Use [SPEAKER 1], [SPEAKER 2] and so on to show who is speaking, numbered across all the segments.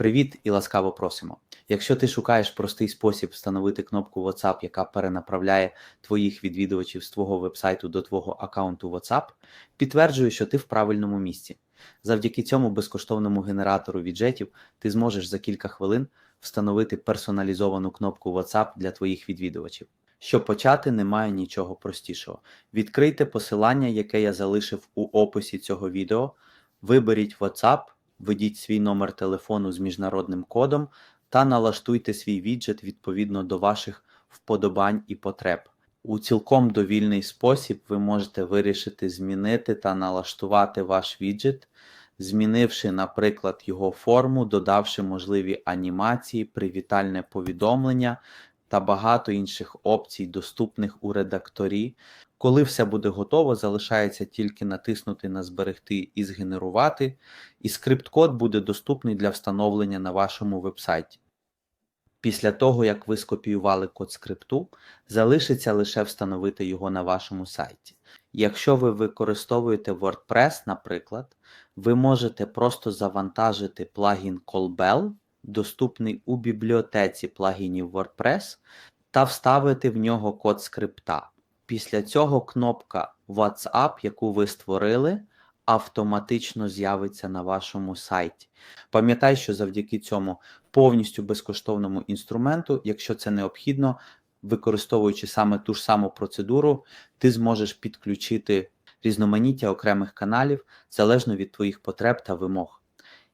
[SPEAKER 1] Привіт і ласкаво просимо. Якщо ти шукаєш простий спосіб встановити кнопку WhatsApp, яка перенаправляє твоїх відвідувачів з твого вебсайту до твого аккаунту WhatsApp, підтверджую, що ти в правильному місці. Завдяки цьому безкоштовному генератору віджетів ти зможеш за кілька хвилин встановити персоналізовану кнопку WhatsApp для твоїх відвідувачів. Щоб почати, немає нічого простішого. Відкрийте посилання, яке я залишив у описі цього відео, виберіть WhatsApp, введіть свій номер телефону з міжнародним кодом та налаштуйте свій віджет відповідно до ваших вподобань і потреб. У цілком довільний спосіб ви можете вирішити змінити та налаштувати ваш віджет, змінивши, наприклад, його форму, додавши можливі анімації, привітальне повідомлення та багато інших опцій, доступних у редакторі. Коли все буде готово, залишається тільки натиснути на зберегти і згенерувати, і скрипт-код буде доступний для встановлення на вашому вебсайті. Після того, як ви скопіювали код скрипту, залишиться лише встановити його на вашому сайті. Якщо ви використовуєте WordPress, наприклад, ви можете просто завантажити плагін Callbell, доступний у бібліотеці плагінів WordPress, та вставити в нього код скрипта. Після цього кнопка WhatsApp, яку ви створили, автоматично з'явиться на вашому сайті. Пам'ятай, що завдяки цьому повністю безкоштовному інструменту, якщо це необхідно, використовуючи саме ту ж саму процедуру, ти зможеш підключити різноманіття окремих каналів залежно від твоїх потреб та вимог.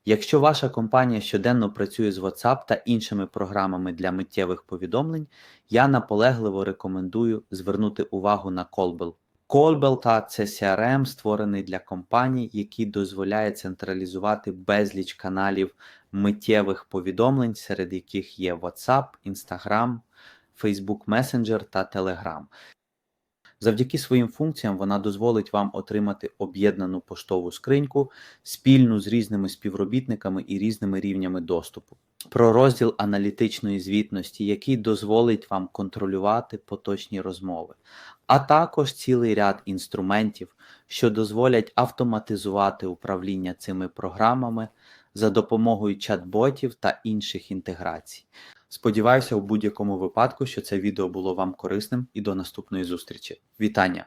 [SPEAKER 1] Якщо ваша компанія щоденно працює з WhatsApp та іншими програмами для миттєвих повідомлень, я наполегливо рекомендую звернути увагу на Callbell. Callbell та це CRM створений для компаній, який дозволяє централізувати безліч каналів миттєвих повідомлень, серед яких є WhatsApp, Instagram, Facebook Messenger та Telegram. Завдяки своїм функціям вона дозволить вам отримати об'єднану поштову скриньку спільну з різними співробітниками і різними рівнями доступу. Про розділ аналітичної звітності, який дозволить вам контролювати поточні розмови, а також цілий ряд інструментів, що дозволять автоматизувати управління цими програмами за допомогою чат-ботів та інших інтеграцій. Сподіваюся, у будь-якому випадку, що це відео було вам корисним і до наступної зустрічі. Вітання!